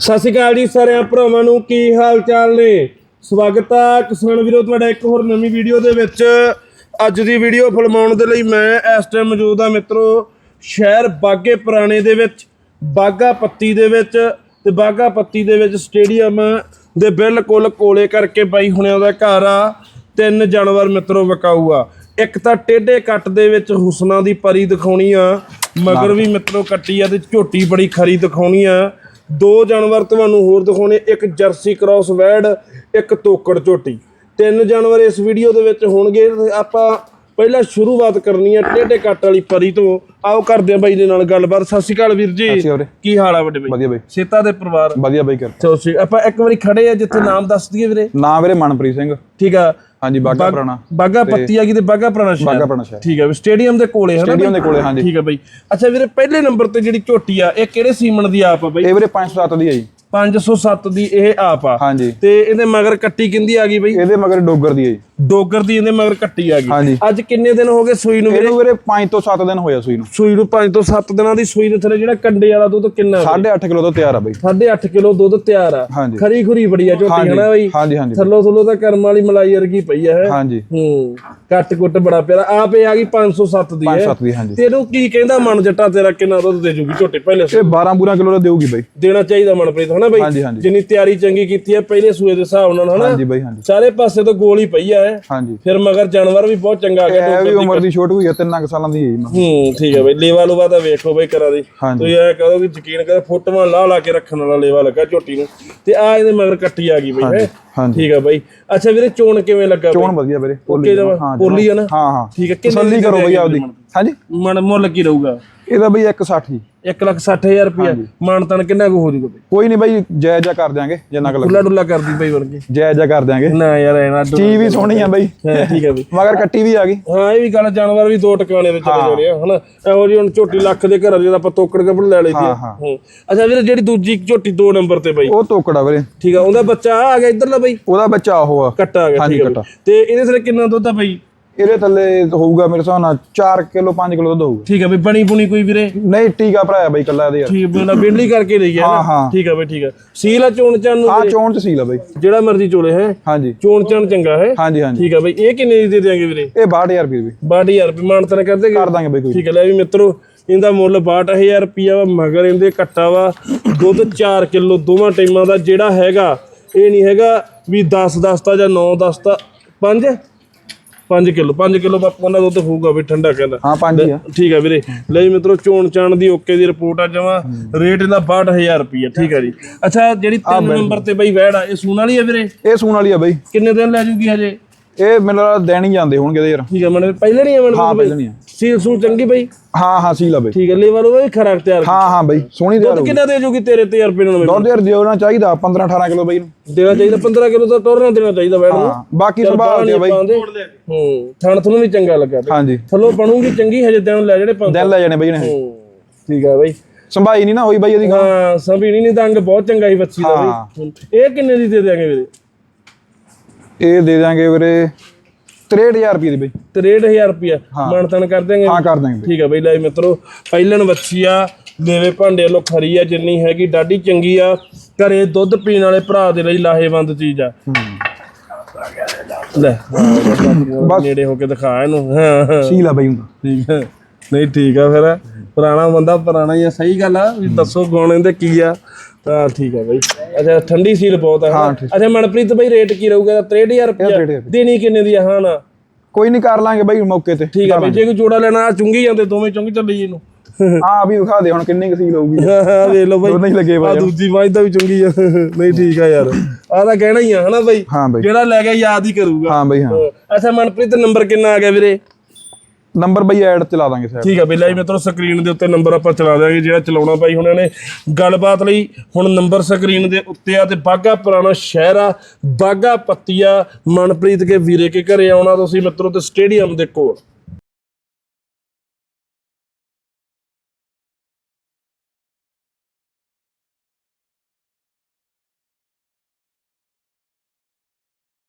ਸਤਿ ਸ਼੍ਰੀ ਅਕਾਲ ਜੀ ਸਾਰਿਆਂ ਭਰਾਵਾਂ ਨੂੰ ਕੀ ਹਾਲ ਚਾਲ ਨੇ? ਸਵਾਗਤ ਆ ਕਿਸਾਨ ਵੀਰੋ ਤੁਹਾਡਾ ਇੱਕ ਹੋਰ ਨਵੀਂ ਵੀਡੀਓ ਦੇ ਵਿੱਚ। ਅੱਜ ਦੀ ਵੀਡੀਓ ਫਿਲਮਾਉਣ ਦੇ ਲਈ ਮੈਂ ਇਸ ਟਾਈਮ ਮੌਜੂਦ ਆ ਮਿੱਤਰੋ ਸ਼ਹਿਰ ਬਾਗੇ ਪੁਰਾਣੇ ਦੇ ਵਿੱਚ ਬਾਗਾ ਪੱਤੀ ਦੇ ਵਿੱਚ ਤੇ ਬਾਗਾ ਪੱਤੀ ਦੇ ਵਿੱਚ ਸਟੇਡੀਅਮ ਦੇ ਬਿਲਕੁਲ ਕੋਲੇ ਕਰਕੇ ਬਾਈ ਹੁਣਿਆਂ ਦਾ ਘਰ ਆ ਤਿੰਨ ਜਾਨਵਰ ਮਿੱਤਰੋ ਵਿਕਾਊ ਆ। ਇੱਕ ਤਾਂ ਟੇਢੇ ਕੱਟ ਦੇ ਵਿੱਚ ਹੁਸਨਾ ਦੀ ਪਰੀ ਦਿਖਾਉਣੀ ਆ ਮਗਰ ਵੀ ਮਿੱਤਰੋ ਕੱਟੀ ਆ ਤੇ ਝੋਟੀ ਬੜੀ ਖਰੀ ਦਿਖਾਉਣੀ ਆ। ਦੋ ਜਾਨਵਰ ਤੁਹਾਨੂੰ ਹੋਰ ਦਿਖਾਉਣੇ, ਇੱਕ ਜਰਸੀ ਕ੍ਰਾਸ ਵੈਡ ਇੱਕ ਤੋਕੜ ਝੋਟੀ ਤਿੰਨ ਜਾਨਵਰ ਇਸ ਵੀਡੀਓ ਦੇ ਵਿੱਚ ਹੋਣਗੇ, ਤੇ ਆਪਾਂ ਪਹਿਲਾਂ ਸ਼ੁਰੂਆਤ ਕਰਨੀ ਆ ਟੇਢੇ ਕੱਟ ਵਾਲੀ ਪਰੀ ਤੋਂ। ਆਓ ਕਰਦੇ ਆ ਬਾਈ ਦੇ ਨਾਲ ਗੱਲਬਾਤ। ਸਤਿ ਸ਼੍ਰੀ ਅਕਾਲ ਵੀਰ ਜੀ। ਸ਼੍ਰੀ ਅਕਾਲ ਵੀਰੇ। ਕੀ ਹਾਲ ਆ ਵੱਡੇ ਬਾਈ? ਵਧੀਆ ਬਾਈ। ਸੇਤਾ ਦੇ ਪਰਿਵਾਰ। ਵਧੀਆ ਬਾਈ ਕਰ ਚਲੋ ਠੀਕ ਆਪਾਂ ਇੱਕ ਵਾਰੀ ਖੜੇ ਆ ਜਿੱਥੇ ਨਾਮ ਦੱਸ ਦਈਏ ਵੀਰੇ। ਨਾਂ ਵੀਰੇ ਮਨਪ੍ਰੀਤ ਸਿੰਘ। ਠੀਕ ਆ। ਹਾਂਜੀ ਬਾਗਾ ਪੁਰਾਣਾ। ਬਾਗਾ ਪੱਤੀ ਆ ਗਈ ਤੇ ਬਾਗਾ ਪੁਰਾਣਾ ਸ਼ਹਿਰ? ਬਾਗਾ ਪੁਰਾਣਾ ਸ਼ਹਿਰ। ਠੀਕ ਆ ਵੀ ਸਟੇਡੀਅਮ ਦੇ ਕੋਲੇ ਹੈ ਨਾ ਸਟੇਡੀਅਮ ਦੇ ਕੋਲੇ ਹਾਂਜੀ। ਠੀਕ ਆ ਬਾਈ। ਅੱਛਾ ਵੀਰੇ ਪਹਿਲੇ ਨੰਬਰ ਤੇ ਜਿਹੜੀ ਝੋਟੀ ਆ ਇਹ ਕਿਹੜੇ ਸੀਮਨ ਦੀ ਆਪ ਆ ਬਾਈ? ਇਹ ਵੀਰੇ 507 ਦੀ ਹੈ ਜੀ। 507 ਦੀ ਇਹ ਆਪ ਆ। ਹਾਂਜੀ। ਤੇ ਇਹਦੇ ਮਗਰ ਕੱਟੀ ਕਿੰਦੀ ਆ ਗਈ ਬਈ? ਇਹਦੇ ਮਗਰ ਡੋਗਰ ਦੀ ਹੈ ਜੀ। ਡੋਗਰ ਦੀ ਇਹਦੇ ਮਗਰ ਕੱਟੀ ਆ ਗਈ। ਹਾਂਜੀ। ਅੱਜ ਕਿੰਨੇ ਦਿਨ ਹੋ ਗਏ ਸੂਈ ਨੂੰ ਵੀਰੇ ਇਹਨੂੰ ਵੀਰੇ? 5 ਤੋਂ 7 ਦਿਨ ਹੋਇਆ ਸੂਈ ਨੂੰ। ਸੂਈ ਨੂੰ 5 ਤੋਂ 7 ਦਿਨਾਂ ਦੀ ਸੂਈ ਦੇ ਥੱਲੇ ਜਿਹੜਾ ਕੰਡੇ ਵਾਲਾ ਦੁੱਧ ਕਿੰਨਾ 8.5 ਕਿਲੋ ਤੋਂ ਤਿਆਰ ਆ ਬਾਈ। 8.5 ਕਿਲੋ ਦੁੱਧ ਤਿਆਰ ਆ। ਹਾਂਜੀ। ਖਰੀ ਖੁਰੀ ਬੜੀ ਆ ਝੋਟੀ ਹਾਂਜੀ ਹਨਾ ਬਈ? ਹਾਂਜੀ ਹਾਂਜੀ। ਥੱਲੋ ਥੱਲੋ ਤਾਂ ਕਰਮ ਵਾਲੀ ਮਲਾਈ ਵਰਗੀ ਪਈ ਆ ਇਹ ਹਾਂਜੀ। ਹੂੰ। ਕੱਟ ਕੁੱਟ ਬੜਾ ਪਿਆਰਾ। ਆਪ ਇਹ ਆ ਗਈ 507 ਦੀ ਹੈ? 507 ਦੀ ਹਾਂਜੀ। ਤੈਨੂੰ ਕੀ ਕਹਿੰਦਾ ਮਨ ਜੱਟਾ ਤੇਰਾ ਕਿੰਨਾ ਦੁੱਧ ਦੇ ਜੂਗੀ ਝੋਟੇ? ਪਹਿਲੇ ਸੂਏ? ਇਹ 12 12 ਕਿਲੋ ਦਾ ਦੇਊਗੀ ਬਾਈ। ਦੇਣਾ ਚਾਹੀਦਾ ਮਨਪ੍ਰੀਤ ਹਨਾ ਬਈ? ਹਾਂਜੀ ਹਾਂਜੀ। ਜਿੰਨੀ ਤਿਆਰੀ ਚੰਗੀ ਕੀਤੀ ਹੈ ਪਹਿਲੇ ਸੂਏ ਦੇ ਹਿਸਾਬ ਨਾਲ ਹਨਾ? ਹਾਂਜੀ ਬਾਈ ਹਾਂਜੀ। ਸਾਰੇ ਪਾਸੇ ਤੋਂ ਗੋਲ ਹੀ ਪਈ ਆ ਇਹ ਹਾਂਜੀ। ਫਿਰ ਮਗਰ ਜਾਨਵਰ ਵੀ ਬਹੁਤ ਚੰਗਾ ਆ ਗਿਆ ਇਹ ਵੀ ਉਮਰ ਦੀ ਛੋਟ ਹੋਈ ਹੈ ਤਿੰਨਾਂ ਕੁ ਸਾਲਾਂ ਦੀ ਹੈ ਜੀ ਹੂੰ ਠੀਕ ਹੈ ਬਈ ਲੇਵਾ ਲੂਵਾ ਤਾਂ ਵੇਖੋ ਬਈ ਕਰਾਂ ਦੀ। ਤੁਸੀਂ ਇਹ ਕਹੋ ਕਿ ਯਕੀਨ ਕਰ ਫੋਟੋਆਂ ਲਾ ਲਾ ਕੇ ਰੱਖਣ ਵਾਲਾ ਲੇਵਾ ਲੱਗਾ ਝੋਟੀ ਨੂੰ। ਤੇ ਆ ਇਹਦੇ ਮਗਰ ਕੱਟੀ ਆ ਗਈ ਬਈ ਹੈ। ਹਾਂਜੀ। ਠੀਕ ਹੈ ਬਈ। ਅੱਛਾ ਵੀਰੇ ਚੋਣ ਕਿਵੇਂ ਲੱਗਾ ਬਈ? ਚੋਣ ਵਧੀਆ ਵੀਰੇ ਓਕੇ ਹਾਂ ਪੋਲੀ ਆ ਨਾ? ਹਾਂ ਹਾਂ। ਠੀਕ ਹੈ ਕਿੰਨੇ ਤਸੱਲੀ ਕਰੋ ਬਾਈ ਆਪਦੀ। ਹਾਂਜੀ? ਮਨ ਮੁੱਲ ਕੀ ਰਹੂਗਾ? ਇਹਦਾ ਬਾਈ 160 ਜੀ। 1 ਲੱਖ 60000 ਰੁਪਇਆ ਮਾਨਤਨ ਕਿੰਨਾ ਕੁ ਹੋ ਜੂਗਾ ਬਈ? ਕੋਈ ਨਹੀਂ ਬਾਈ ਜਾਇਜ਼ਾ ਕਰ ਦਿਆਂਗੇ ਜਿੰਨਾ ਕੁ ਲੱਗੇ ਡੁੱਲਾ ਕਰਦੀ ਬਈ ਬਣ ਕੇ। ਜਾਇਜ਼ਾ ਕਰ ਦਿਆਂਗੇ। ਨਾ ਯਾਰ ਐਨਾ ਚੀਜ਼ ਵੀ ਸੋਹਣੀ ਆ ਬਾਈ। ਹਾਂ ਠੀਕ ਹੈ ਬਈ। ਮਗਰ ਕੱਟੀ ਵੀ ਆ ਗਈ। ਹਾਂ ਇਹ ਵੀ ਗੱਲ ਜਾਨਵਰ ਵੀ ਦੋ ਟਿਕਾਣੇ ਤੇ ਚਲੇ ਜਾਣੇ ਆ ਹਨਾ? ਇਹੋ ਜਿਹੀ ਹੁਣ ਝੋਟੀ ਲੱਖ ਦੇ ਘਰ ਜਿਹਦਾ ਆਪਾਂ ਤੋਕੜ ਕੇ ਲੈ ਲਈ ਦੀ ਆ। ਹਾਂ। ਹੂੰ। ਅੱਛਾ ਵੀਰੇ ਜਿਹੜੀ ਦੂਜੀ ਝੋਟੀ ਦੋ ਨੰਬਰ ਤੇ ਬਈ। ਉਹ ਤੋਕੜਾ ਵੀਰੇ। ਠੀਕ ਆ ਉਹਦਾ ਬੱਚਾ ਆ ਗਿਆ ਇਧਰਲਾ ਬਈ? ਉਹਦਾ ਬੱਚਾ ਉਹ ਆ। ਕੱਟਾ ਆ ਗਿਆ ਠੀਕ ਆ। ਤੇ ਇਹਦੇ ਥਲੇ ਕਿੰਨਾ ਦੁੱਧ ਆ ਬਈ? ਇਹਦੇ ਥੱਲੇ ਹੋਊਗਾ ਮੇਰੇ ਹਿਸਾਬ ਨਾਲ 4 ਕਿਲੋ 5 ਕਿਲੋ ਦੁੱਧ ਹੋਊਗਾ। ਠੀਕ ਆ ਬਈ ਬਣੀ ਬੁਣੀ ਕੋਈ ਵੀਰੇ? ਨਹੀਂ ਟੀਕਾ ਭਰਾਇਆ ਬਾਈ ਕੱਲਾ ਇਹਦੇ ਯਾਰ। ਠੀਕ ਬਣਾ ਬਿੰਡਲੀ ਕਰਕੇ ਲਈ ਹਾਂ, ਨਾ? ਹਾਂ। ਠੀਕ ਆ ਬਈ ਠੀਕ ਆ ਸੀਲ ਆ ਚੋਣ ਚੰਨ ਨੂੰ ਹਾਂ ਚੋਣ ਚ ਸੀਲ ਆ ਬਾਈ। ਜਿਹੜਾ ਮਰਜ਼ੀ ਚੋਲੇ ਹੈ। ਹਾਂਜੀ। ਚੋਣ ਚੰਨ ਚੰਗਾ ਹੈ। ਹਾਂਜੀ ਹਾਂਜੀ। ਠੀਕ ਆ ਬਈ ਇਹ ਕਿੰਨੇ ਦੀ ਦੇ ਦਿਆਂਗੇ ਵੀਰੇ? ਇਹ 62000 ਰੁਪਏ ਦੀ। 62000 ਰੁਪਏ ਮਾਨਤਨ ਕਰਦੇ ਕਰ ਦਾਂਗੇ? ਬਾਈ ਕੋਈ। ਠੀਕ ਹੈ ਲੈ ਵੀ ਮਿੱਤਰੋ ਇਹਦਾ ਮੁੱਲ 62000 ਰੁਪਿਆ ਵਾ ਮਗਰ ਇਹਦੇ ਕੱਟਾ ਵਾ ਦੁੱਧ 4 ਕਿਲੋ ਦੋਵਾਂ ਟਾਈਮਾਂ ਦਾ ਜਿਹੜਾ ਹੈਗਾ ਇਹ ਨਹੀਂ ਹੈਗਾ ਵੀ 10 10 ਤਾਂ ਜਾਂ 9 10 ਤਾਂ 5 5 ਕਿਲੋ 5 ਕਿਲੋ ਬਾਪੂ ਦਾ ਦੁੱਧ ਹੋਊਗਾ ਵੀ ਠੰਡਾ ਕਹਿੰਦਾ ਹਾਂ ਪੰਜ ਹੀ ਆ। ਠੀਕ ਹੈ ਵੀਰੇ। ਲੈ ਜੀ ਮਿੱਤਰੋ ਚੋਣ ਚਾਣ ਦੀ ਓਕੇ ਦੀ ਰਿਪੋਰਟ ਆ ਜਮਾ। ਰੇਟ ਇਹਦਾ 62000 ਰੁਪਿਆ ਠੀਕ ਹੈ ਜੀ। ਅੱਛਾ ਜਿਹੜੀ 3 ਨੰਬਰ ਤੇ ਬਈ ਵੈੜ ਆ ਇਹ ਸੂਣ ਵਾਲੀ ਆ ਵੀਰੇ? ਇਹ ਸੂਣ ਵਾਲੀ ਆ ਬਾਈ। ਕਿੰਨੇ ਦਿਨ ਲੈ ਜੂਗੀ ਹਜੇ? ਇਹ ਮੈਨੂੰ ਲੱਗਦਾ ਦੇਣ ਹੀ ਜਾਂਦੇ ਹੋਣਗੇ ਇਹਦੇ ਯਾਰ। ਠੀਕ ਹੈ ਮਨ ਪਹਿਲੇ ਨਹੀਂ ਮਨ ਹਾਂ ਪਹਿਲਾਂ ਨਹੀਂ ਆ ਸੀਲ ਸੂ ਚੰਗੀ ਬਈ? ਹਾਂ ਹਾਂ ਸੀਲ ਆ ਬਾਈ। ਠੀਕ ਹੈ ਲੇਵਲ ਉਹ ਵੀ ਖਰਾਕ ਤਿਆਰ ਹਾਂ ਹਾਂ ਬਾਈ ਸੋਹਣੀ ਤਿਆਰ ਦੁੱਧ ਕਿੰਨਾ ਦੇ ਜੂਗੀ ਤੇਰੇ ਤੇ ਯਾਰ ਰੁਪਏ ਨਾਲ ਦੁੱਧ ਯਾਰ ਦਿਉਣਾ ਚਾਹੀਦਾ 15 18 ਕਿਲੋ ਬਾਈ ਨੂੰ। ਦੇਣਾ ਚਾਹੀਦਾ 15 ਕਿਲੋ ਤਾਂ ਟੋਰਨਾ ਦੇਣਾ ਚਾਹੀਦਾ ਵੈਣ ਨੂੰ। ਹਾਂ ਬਾਕੀ ਸੰਭਾਲ ਦੇ ਬਾਈ। ਹੂੰ ਥਣ ਤੁਹਾਨੂੰ ਵੀ ਚੰਗਾ ਲੱਗਾ ਬਈ। ਹਾਂਜੀ। ਥੱਲੋਂ ਬਣੂਗੀ ਚੰਗੀ ਹਜੇ ਦਿਨ ਲੈ ਜਿਹੜੇ ਪੰਜ ਦਿਨ ਲੈ ਜਾਣੇ ਬਾਈ ਨੇ ਹੂੰ ਠੀਕ ਆ ਬਈ। ਸੰਭਾਈ ਨਹੀਂ ਨਾ ਹੋਈ ਬਾਈ ਇਹਦੀ ਹਾਂ ਸੰਭੀਣੀ ਨਹੀਂ ਤਾਂ ਅੰਗ ਬਹੁਤ ਚੰਗਾ ਸੀ ਬੱਚੀ ਦਾ ਹਾਂ। ਬਈ। ਇਹ ਕਿੰਨੇ ਦੀ ਦੇ ਦਿਆਂਗੇ ਵੀਰੇ? ਇਹ ਦੇ ਦਾਂਗੇ ਵੀਰੇ 63000 ਰੁਪਏ ਦੀ ਬਾਈ। 63000 ਰੁਪਿਆ ਮਾਨਤਨ ਕਰ ਦਿਆਂਗੇ? ਹਾਂ ਕਰ ਦਾਂਗੇ ਠੀਕ ਆ ਬਈ ਲੈ ਮਿੱਤਰੋ ਪਹਿਲਣ ਬੱਚੀ ਆ ਦੇਵੇ ਭਾਂਡੇ ਵੱਲੋਂ ਖਰੀ ਆ ਜਿੰਨੀ ਹੈਗੀ ਡਾਢੀ ਚੰਗੀ ਆ। ਘਰੇ ਦੁੱਧ ਪੀਣ ਵਾਲੇ ਭਰਾ ਦੇ ਲਈ ਲਾਹੇਵੰਦ ਚੀਜ਼ ਆ। ਲੈ ਬਸ। ਨੇੜੇ ਹੋ ਕੇ ਦਿਖਾ ਇਹਨੂੰ। ਹਾਂ ਸੀਲ ਬਾਈ ਹੁੰਦਾ ਠੀਕ ਹੈ ਨਹੀਂ ਠੀਕ ਆ ਫਿਰ। ਪੁਰਾਣਾ ਬੰਦਾ ਪੁਰਾਣਾ ਹੀ ਆ। ਸਹੀ ਗੱਲ ਆ ਵੀ ਦੱਸੋ ਗੁਣ ਇਹਦੇ ਕੀ ਆ। ਤਾਂ ਠੀਕ ਆ ਬਈ। ਅੱਛਾ ਠੰਡੀ ਸੀਲ ਬਹੁਤ ਆ ਹਾਂ? ਅੱਛਾ ਮਨਪ੍ਰੀਤ ਬਈ ਰੇਟ ਕੀ ਰਹੂਗਾ? 63000 ਰੁਪਇਆ 63,000 ਦੇਣੀ ਕਿੰਨੇ ਦੀ ਆ? ਹਾਂ ਨਾ? ਕੋਈ ਨਹੀਂ ਕਰ ਲਾਂਗੇ ਬਾਈ ਮੌਕੇ ਤੇ। ਠੀਕ ਆ ਬਈ ਜੇ ਕੋਈ ਜੋੜਾ ਲੈਣਾ ਆ ਚੁੰਗੀ ਜਾਂਦੇ ਦੋਵੇਂ ਚੁੰਗੀ ਚੱਲੀ ਇਹਨੂੰ। ਹਾਂ ਵੀ ਵਿਖਾ ਦੇ ਹੁਣ ਕਿੰਨੀ ਕੁ ਸੀਲ ਹੋਊਗੀ। ਹਾਂ ਹਾਂ ਵੇਖ ਲਓ ਬਈ। ਦੋਨੇ ਹੀ ਲੱਗੇ ਆ। ਬਾਈ ਦੂਜੀ ਵਾਜ ਦਾ ਵੀ ਚੰਗੀ ਆ। ਨਹੀਂ ਠੀਕ ਆ ਯਾਰ। ਆ ਤਾਂ ਕਹਿਣਾ ਹੀ ਆ ਹਨਾ ਬਾਈ? ਹਾਂ ਬਾਈ। ਜਿਹੜਾ ਲੈ ਗਿਆ ਯਾਦ ਹੀ ਕਰੂਗਾ। ਹਾਂ ਬਾਈ ਹਾਂ। ਅੱਛਾ ਮਨਪ੍ਰੀਤ ਨੰਬਰ ਕਿੰਨਾ ਆ ਗਿਆ ਵੀਰੇ? ਨੰਬਰ ਬਾਈ ਐਡ ਚਲਾ ਦਾਂਗੇ ਸਾਈਡ ਠੀਕ ਆ ਬਈ, ਲੈ ਮਿੱਤਰੋ ਸਕਰੀਨ ਦੇ ਉੱਤੇ ਨੰਬਰ ਆਪਾਂ ਚਲਾ ਦਿਆਂਗੇ, ਜਿਹੜਾ ਚਲਾਉਣਾ ਬਾਈ ਹੁਣਾਂ ਨੇ। ਗੱਲਬਾਤ ਲਈ ਹੁਣ ਨੰਬਰ ਸਕਰੀਨ ਦੇ ਉੱਤੇ ਆ ਤੇ ਬਾਗਾ ਪੁਰਾਣਾ ਸ਼ਹਿਰ ਆ ਬਾਗਾ ਪੱਤੀਆ, ਮਨਪ੍ਰੀਤ ਕੇ ਵੀਰੇ ਕੇ ਘਰੇ ਆਉਣਾ ਤੁਸੀਂ ਮਿੱਤਰੋ ਤੇ ਸਟੇਡੀਅਮ ਦੇ ਕੋਲ।